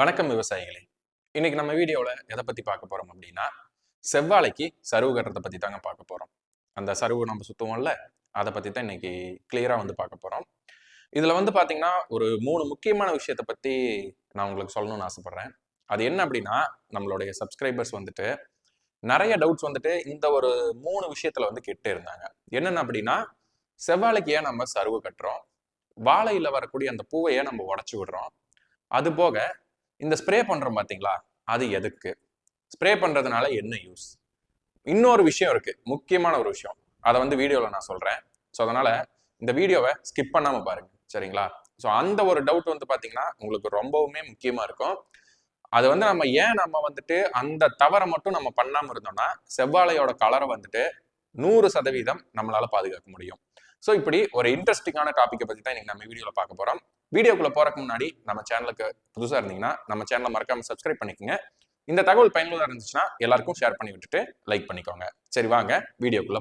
வணக்கம் விவசாயிகளே. இன்னைக்கு நம்ம வீடியோவில் எதை பற்றி பார்க்க போகிறோம் அப்படின்னா செவ்வாழைக்கு சருவு கட்டுறதை பற்றி தாங்க பார்க்க போகிறோம் அந்த சருவு நம்ம சுற்றுவோம்ல அதை பற்றி தான் இன்னைக்கு கிளியராக வந்து பார்க்க போகிறோம் இதில் வந்து பார்த்தீங்கன்னா ஒரு மூணு முக்கியமான விஷயத்தை பற்றி நான் உங்களுக்கு சொல்லணும்னு ஆசைப்பட்றேன். அது என்ன அப்படின்னா நம்மளுடைய சப்ஸ்கிரைபர்ஸ் வந்துட்டு நிறைய டவுட்ஸ் வந்துட்டு இந்த ஒரு மூணு விஷயத்தில் வந்து கேட்டே இருந்தாங்க. என்னென்ன அப்படின்னா செவ்வாழைக்கு ஏன் நம்ம சருவு கட்டுறோம்? வாழையில் வரக்கூடிய அந்த பூவை ஏன் நம்ம உடச்சி விடுறோம். அது போக இந்த ஸ்ப்ரே பண்ணுறோம் பார்த்தீங்களா அது எதுக்கு? ஸ்ப்ரே பண்ணுறதுனால என்ன யூஸ் இன்னொரு விஷயம் இருக்குது முக்கியமான ஒரு விஷயம். அதை வந்து வீடியோவில் நான் சொல்கிறேன் ஸோ அதனால் இந்த வீடியோவை ஸ்கிப் பண்ணாமல் பாருங்கள் சரிங்களா? ஸோ அந்த ஒரு டவுட் வந்து பார்த்தீங்கன்னா உங்களுக்கு ரொம்பவுமே முக்கியமாக இருக்கும். அது வந்து நம்ம ஏன் நம்ம வந்துட்டு அந்த தவறை மட்டும் நம்ம பண்ணாமல் இருந்தோம்னா செவ்வாழையோட கலரை வந்துட்டு நூறு சதவீதம் நம்மளால பாதுகாக்க முடியும். ஸோ இப்படி ஒரு இன்ட்ரெஸ்டிங்கான டாப்பிக்கை பற்றி தான் இன்னைக்கு நம்ம வீடியோவில் பார்க்க போகிறோம் வீடியோக்குள்ள போறதுக்கு முன்னாடி நம்ம சேனலுக்கு புதுசா இருந்தீங்கன்னா நம்ம சேனலை மறக்காம சப்ஸ்கிரைப் பண்ணிக்கோங்க. இந்த தகவல் பயனுள்ளதாக இருந்துச்சுன்னா எல்லாருக்கும் ஷேர் பண்ணி விட்டுட்டு லைக் பண்ணிக்கோங்க. சரி வாங்க வீடியோக்குள்ள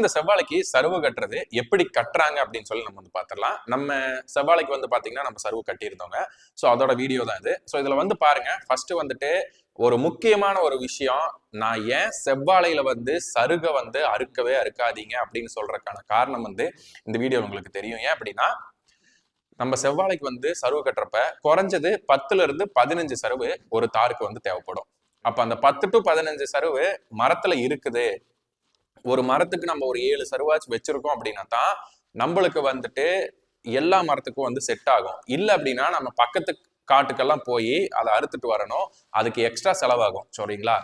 இந்த செவ்வாழைக்கு சருவு கட்டுறது எப்படி கட்டுறாங்க அப்படின்னு சொல்லி நம்ம வந்து பார்த்துடலாம் நம்ம செவ்வாழைக்கு வந்து பார்த்தீங்கன்னா நம்ம சருவு கட்டியிருந்தோங்க. ஸோ அதோட வீடியோ தான் இது. ஸோ இதில் வந்து பாருங்க. ஃபர்ஸ்ட் வந்துட்டு ஒரு முக்கியமான ஒரு விஷயம் நான் ஏன் செவ்வாழையில வந்து சருகை வந்து அறுக்கவே அறுக்காதீங்க அப்படின்னு சொல்றதுக்கான காரணம் வந்து இந்த வீடியோ உங்களுக்கு தெரியும். ஏன் அப்படின்னா நம்ம செவ்வாழைக்கு வந்து சருவு கட்டுறப்ப குறைஞ்சது பத்துல இருந்து பதினஞ்சு சருவு ஒரு தாருக்கு வந்து தேவைப்படும். அப்ப அந்த பத்து டு பதினஞ்சு சருவு மரத்துல இருக்குது. ஒரு மரத்துக்கு நம்ம ஒரு ஏழு சருவாச்சு வச்சிருக்கோம் அப்படின்னா தான் நம்மளுக்கு வந்துட்டு எல்லா மரத்துக்கும் வந்து செட் ஆகும். இல்லை அப்படின்னா நம்ம பக்கத்து காட்டுக்கெல்லாம் போய் அதை அறுத்துட்டு வரணும். அதுக்கு எக்ஸ்ட்ரா செலவாகும். சரிங்களா?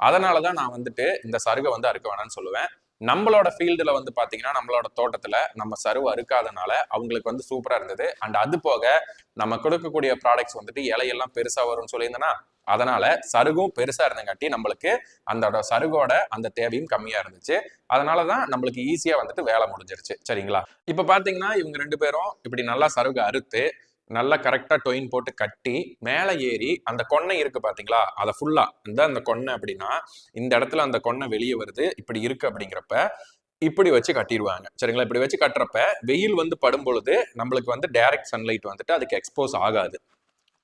அதனால தான் நான் வந்துட்டு இந்த சருகை வந்து அறுக்க வேணாம்னு சொல்லுவேன். நம்மளோட ஃபீல்டில் வந்து பார்த்தீங்கன்னா நம்மளோட தோட்டத்தில் நம்ம சருவு அறுக்காதனால அவங்களுக்கு வந்து சூப்பராக இருந்தது. அண்ட் அது போக நம்ம கொடுக்கக்கூடிய ப்ராடக்ட்ஸ் வந்துட்டு இலையெல்லாம் பெருசாக வரும்னு சொல்லியிருந்தேன்னா அதனால சருகும் பெருசா இருந்தங்காட்டி நம்மளுக்கு அந்த சருகோட அந்த தேவையும் கம்மியா இருந்துச்சு. அதனாலதான் நம்மளுக்கு ஈஸியா வந்துட்டு வேலை முடிஞ்சிருச்சு. சரிங்களா? இப்ப பாத்தீங்கன்னா இவங்க ரெண்டு பேரும் இப்படி நல்லா சருகு அறுத்து நல்லா கரெக்டாக டொயின் போட்டு கட்டி மேலே ஏறி அந்த கொன்னை இருக்கு பார்த்தீங்களா? அதை ஃபுல்லா இந்த அந்த கொன்னை அப்படின்னா இந்த இடத்துல அந்த கொன்னை வெளியே வருது இப்படி இருக்கு அப்படிங்கிறப்ப இப்படி வச்சு கட்டிடுவாங்க. சரிங்களா? இப்படி வச்சு கட்டுறப்ப வெயில் வந்து படும் பொழுது நம்மளுக்கு வந்து டைரக்ட் சன்லைட் வந்துட்டு அதுக்கு எக்ஸ்போஸ் ஆகாது.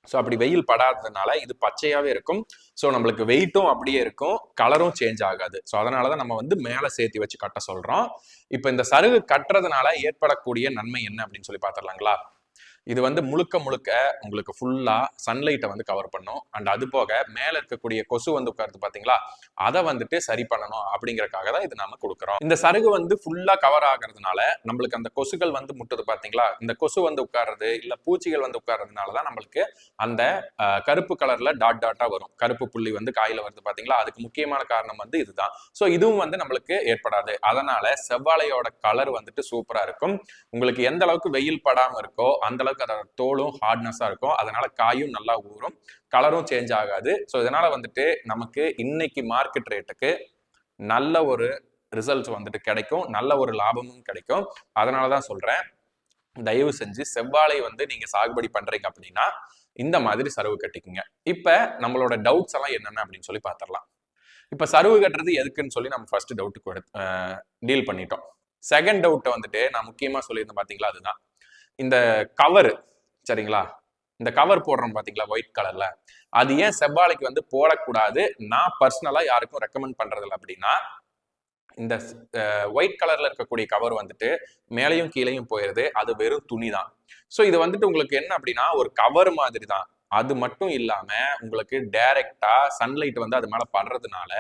ஸோ அப்படி வெயில் படாததுனால இது பச்சையாகவே இருக்கும். ஸோ நம்மளுக்கு வெயிட்டும் அப்படியே இருக்கும். கலரும் சேஞ்ச் ஆகாது. ஸோ அதனால தான் நம்ம வந்து மேலே சேர்த்து வச்சு கட்ட சொல்கிறோம் இப்போ இந்த சருகு கட்டுறதுனால ஏற்படக்கூடிய நன்மை என்ன அப்படின்னு சொல்லி பார்த்துடலாங்களா? இது வந்து முழுக்க முழுக்க உங்களுக்கு ஃபுல்லா சன்லைட்டை வந்து கவர் பண்ணும். அண்ட் அது போக மேல இருக்கக்கூடிய கொசு வந்து உட்காருது பாத்தீங்களா? அதை வந்துட்டு சரி பண்ணணும் அப்படிங்கறக்காக தான் இது நாம கொடுக்குறோம். இந்த சருகு வந்து ஃபுல்லா கவர் ஆகிறதுனால நம்மளுக்கு அந்த கொசுகள் வந்து முட்டுது பாத்தீங்களா? இந்த கொசு வந்து உட்காருறது இல்ல பூச்சிகள் வந்து உட்கார்றதுனால தான் நம்மளுக்கு அந்த கருப்பு கலர்ல டாட் டாட்டா வரும். கருப்பு புள்ளி வந்து காயில வருது பாத்தீங்களா? அதுக்கு முக்கியமான காரணம் வந்து இதுதான். ஸோ இதுவும் வந்து நம்மளுக்கு ஏற்படாது. அதனால செவ்வாழையோட கலர் வந்துட்டு சூப்பரா இருக்கும். உங்களுக்கு எந்த அளவுக்கு வெயில் படாம இருக்கோ அந்த அளவுக்கு அதோட தோலும் ஹார்ட்னஸாக இருக்கும். அதனால காயும் நல்லா ஊறும். கலரும் சேஞ்ச் ஆகாது. ஸோ இதனால வந்துட்டு நமக்கு இன்னைக்கு மார்க்கெட் ரேட்டுக்கு நல்ல ஒரு ரிசல்ட்ஸ் வந்துட்டு கிடைக்கும். நல்ல ஒரு லாபமும் கிடைக்கும். அதனால தான் சொல்றேன். தயவு செஞ்சு செவ்வாழை வந்து நீங்க சாகுபடி பண்ணுறீங்க அப்படின்னா இந்த மாதிரி சருவு கட்டிக்குங்க. இப்ப நம்மளோட டவுட்ஸ் எல்லாம் என்னென்ன அப்படின்னு சொல்லி பார்த்துடலாம் இப்ப சருவு கட்டுறது எதுக்குன்னு சொல்லி நம்ம ஃபர்ஸ்ட் டவுட்டுக்கு டீல் பண்ணிட்டோம். செகண்ட் டவுட்டை வந்துட்டு நான் முக்கியமா சொல்லியிருந்தேன் பாத்தீங்களா? அதுதான். இந்த கவர் சரிங்களா? இந்த கவர் போடுறோம் பார்த்தீங்களா ஒயிட் கலர்ல அது ஏன் செவ்வாழைக்கு வந்து போடக்கூடாது? நான் பர்சனலா யாருக்கும் ரெக்கமெண்ட் பண்றதில்ல அப்படின்னா இந்த ஒயிட் கலர்ல இருக்கக்கூடிய கவர் வந்துட்டு மேலையும் கீழையும் போயிருது அது வெறும் துணி தான். ஸோ இது வந்துட்டு உங்களுக்கு என்ன அப்படின்னா ஒரு கவர் மாதிரி தான் அது மட்டும் இல்லாம உங்களுக்கு டைரக்டா சன்லைட் வந்து அது மேல படுறதுனால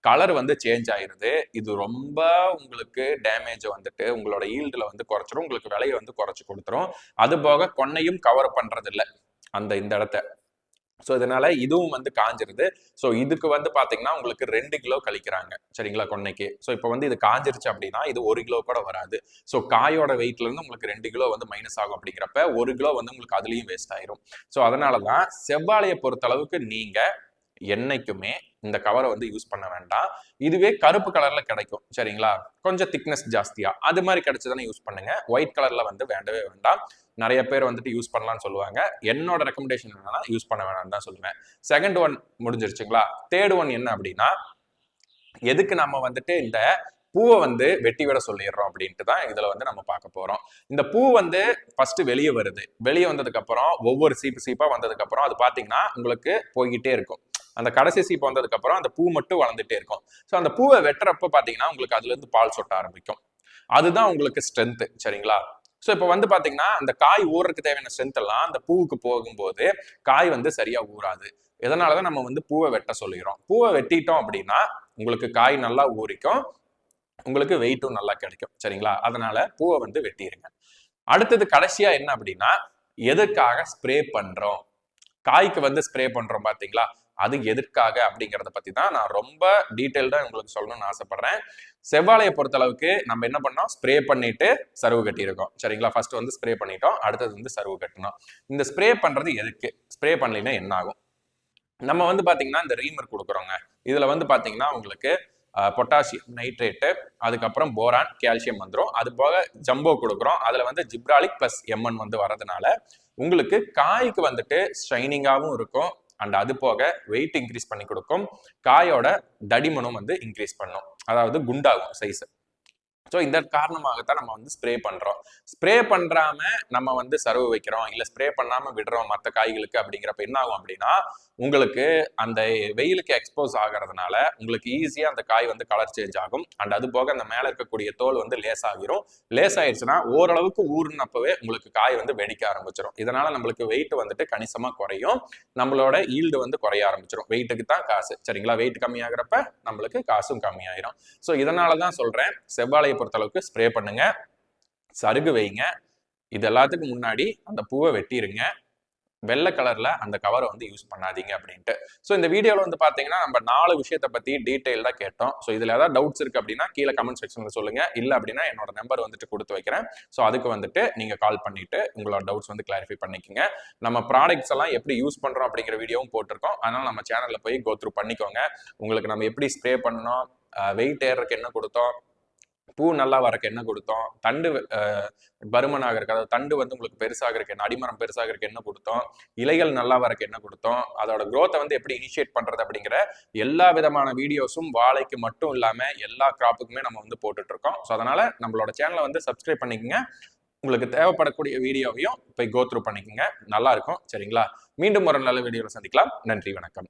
கலர் வந்து சேஞ்ச் ஆயிருது. இது ரொம்ப உங்களுக்கு டேமேஜ் வந்துட்டு உங்களோட ஈல்டுல வந்து குறைச்சிரும். உங்களுக்கு விலையை வந்து குறைச்சி கொடுத்துரும். அது போக கொன்னையும் கவர் பண்றது இல்லை அந்த இந்த இடத்த. ஸோ இதனால இதுவும் வந்து காஞ்சிருது. ஸோ இதுக்கு வந்து பார்த்தீங்கன்னா உங்களுக்கு ரெண்டு கிலோ கழிக்கிறாங்க. சரிங்களா கொன்னைக்கு. ஸோ இப்போ வந்து இது காஞ்சிருச்சு அப்படின்னா இது ஒரு கிலோ கூட வராது. ஸோ காயோட வெயிட்லேருந்து உங்களுக்கு ரெண்டு கிலோ வந்து மைனஸ் ஆகும் அப்படிங்கிறப்ப ஒரு கிலோ வந்து உங்களுக்கு அதுலேயும் வேஸ்ட் ஆயிரும். ஸோ அதனால தான் செவ்வாழையை பொறுத்த அளவுக்கு நீங்கள் என்னைக்குமே இந்த கவரை வந்து யூஸ் பண்ண வேண்டாம். இதுவே கருப்பு கலர்ல கிடைக்கும். சரிங்களா? கொஞ்சம் திக்னஸ் ஜாஸ்தியா. அது மாதிரி கிடைச்சதானே யூஸ் பண்ணுங்க. ஒயிட் கலர்ல வந்து வேண்டவே வேண்டாம். நிறைய பேர் வந்துட்டு யூஸ் பண்ணலாம்னு சொல்லுவாங்க. என்னோட ரெக்கமெண்டேஷன் என்னன்னா யூஸ் பண்ண வேணாம்னு தான் சொல்லுவேன். செகண்ட் ஒன் முடிஞ்சிருச்சுங்களா? தேர்ட் ஒன் என்ன அப்படின்னா எதுக்கு நம்ம வந்துட்டு இந்த பூவை வந்து வெட்டி விட சொல்லிடுறோம் அப்படின்ட்டு தான் இதில் வந்து நம்ம பார்க்க போகிறோம் இந்த பூ வந்து ஃபஸ்ட்டு வெளியே வருது. வெளியே வந்ததுக்கப்புறம் ஒவ்வொரு சீப்பு சீப்பாக வந்ததுக்கப்புறம் அது பார்த்தீங்கன்னா உங்களுக்கு போய்கிட்டே இருக்கும். அந்த கடைசி சீப்பு வந்ததுக்கப்புறம் அந்த பூ மட்டும் வளர்ந்துட்டே இருக்கும். ஸோ அந்த பூவை வெட்டுறப்ப பார்த்தீங்கன்னா உங்களுக்கு அதுலேருந்து பால் சொட்ட ஆரம்பிக்கும். அதுதான் உங்களுக்கு ஸ்ட்ரென்த்து சரிங்களா? ஸோ இப்போ வந்து பார்த்தீங்கன்னா அந்த காய் ஊறுறதுக்கு தேவையான ஸ்ட்ரென்த் எல்லாம் அந்த பூவுக்கு போகும்போது காய் வந்து சரியாக ஊறாது. இதனாலதான் நம்ம வந்து பூவை வெட்ட சொல்லிடுறோம் பூவை வெட்டிட்டோம் அப்படின்னா உங்களுக்கு காய் நல்லா ஊறிக்கும். உங்களுக்கு வெயிட்டும் நல்லா கிடைக்கும் சரிங்களா? அதனால பூவை வந்து வெட்டிடுங்க அடுத்தது கடைசியா என்ன அப்படின்னா எதுக்காக ஸ்ப்ரே பண்றோம்? காய்க்கு வந்து ஸ்ப்ரே பண்றோம் பாத்தீங்களா? அது எதற்காக அப்படிங்கிறத பத்தி தான் நான் ரொம்ப டீட்டெயில்டா உங்களுக்கு சொல்லணும்னு ஆசைப்படுறேன். செவ்வாழையை பொறுத்த அளவுக்கு நம்ம என்ன பண்ணோம்? ஸ்ப்ரே பண்ணிட்டு சருவு கட்டியிருக்கோம். சரிங்களா? ஃபர்ஸ்ட் வந்து ஸ்ப்ரே பண்ணிட்டோம். அடுத்தது வந்து சருவு கட்டணும் இந்த ஸ்ப்ரே பண்றது எதுக்கு? ஸ்ப்ரே பண்ணலைன்னா என்ன ஆகும்? நம்ம வந்து பாத்தீங்கன்னா இந்த ரீமர் கொடுக்குறோங்க. இதுல வந்து பாத்தீங்கன்னா உங்களுக்கு பொட்டாசியம் நைட்ரேட்டு அதுக்கப்புறம் போரான் கால்சியம் வந்துடும் அது போக ஜம்போ கொடுக்குறோம். அதில் வந்து ஜிப்ராலிக் ப்ளஸ் எம்என் வந்து வரதுனால உங்களுக்கு காய்க்கு வந்துட்டு ஷைனிங்காகவும் இருக்கும். அண்ட் அது போக வெயிட் இன்க்ரீஸ் பண்ணி கொடுக்கும். காயோட தடிமனும் வந்து இன்க்ரீஸ் பண்ணும். அதாவது குண்டாகும் சைஸ் ஸோ இந்த காரணமாகத்தான் நம்ம வந்து ஸ்ப்ரே பண்ணுறோம் ஸ்ப்ரே பண்றாம நம்ம வந்து சருவு வைக்கிறோம். இல்லை ஸ்ப்ரே பண்ணாமல் விடுறோம் மற்ற காய்களுக்கு அப்படிங்கிறப்ப என்ன ஆகும் அப்படின்னா உங்களுக்கு அந்த வெயிலுக்கு எக்ஸ்போஸ் ஆகிறதுனால உங்களுக்கு ஈஸியா அந்த காய் வந்து கலர் சேஞ்ச் ஆகும். அண்ட் அது போக அந்த மேல இருக்கக்கூடிய தோல் வந்து லேஸ் ஆகிரும் லேஸ் ஆயிடுச்சுன்னா ஓரளவுக்கு ஊர்னப்பவே உங்களுக்கு காய் வந்து வெடிக்க ஆரம்பிச்சிடும் இதனால நம்மளுக்கு வெயிட் வந்துட்டு கணிசமா குறையும். நம்மளோட ஈல்டு வந்து குறைய ஆரம்பிச்சிடும் வெயிட்டுக்கு தான் காசு. சரிங்களா? வெயிட் கம்மியாகிறப்ப நம்மளுக்கு காசும் கம்மியாயிரும். ஸோ இதனால தான் சொல்றேன். செவ்வாழையை பொறுத்தளவுக்கு ஸ்ப்ரே பண்ணுங்க. சருகு வைங்க. இது எல்லாத்துக்கும் முன்னாடி அந்த பூவை வெட்டிடுங்க வெள்ளை கலர்ல அந்த கவரை வந்து யூஸ் பண்ணாதீங்க அப்படின்ட்டு. ஸோ இந்த வீடியோவில் வந்து பார்த்தீங்கன்னா நம்ம நாலு விஷயத்தை பற்றி டீட்டெயில்டாக கேட்டோம். ஸோ இதில் ஏதாவது டவுட்ஸ் இருக்கு அப்படின்னா கீழே கமெண்ட் செக்ஷனில் சொல்லுங்க. இல்லை அப்படின்னா என்னோட நம்பர் வந்துட்டு கொடுத்து வைக்கிறேன். ஸோ அதுக்கு வந்துட்டு நீங்கள் கால் பண்ணிட்டு உங்களோட டவுட்ஸ் வந்து கிளாரிஃபை பண்ணிக்கோங்க. நம்ம ப்ராடக்ட்ஸ் எல்லாம் எப்படி யூஸ் பண்ணுறோம் அப்படிங்கிற வீடியோவும் போட்டிருக்கோம். அதனால நம்ம சேனலில் போய் கோ த்ரூ பண்ணிக்கோங்க. உங்களுக்கு நம்ம எப்படி ஸ்ப்ரே பண்ணோம் வெயிட் ஏறக்கு என்ன கொடுத்தோம் பூ நல்லா வரக்கு என்ன கொடுத்தோம்? தண்டு பருமன் ஆகிறக்கு அதாவது தண்டு வந்து உங்களுக்கு பெருசாகிறக்கு என்ன அடிமரம் பெருசாகிறதுக்கு என்ன கொடுத்தோம்? இலைகள் நல்லா வரக்கு என்ன கொடுத்தோம்? அதோட குரோத்தை வந்து எப்படி இனிஷியேட் பண்றது அப்படிங்கிற எல்லா விதமான வீடியோஸும் வாழைக்கு மட்டும் இல்லாம எல்லா கிராப்புக்குமே நம்ம வந்து போட்டுட்டு இருக்கோம் ஸோ அதனால நம்மளோட சேனலை வந்து சப்ஸ்கிரைப் பண்ணிக்கோங்க. உங்களுக்கு தேவைப்படக்கூடிய வீடியோவையும் போய் கோத்ரூ பண்ணிக்கோங்க. நல்லா இருக்கும். சரிங்களா? மீண்டும் ஒரு நல்ல வீடியோவில் சந்திக்கலாம். நன்றி வணக்கம்.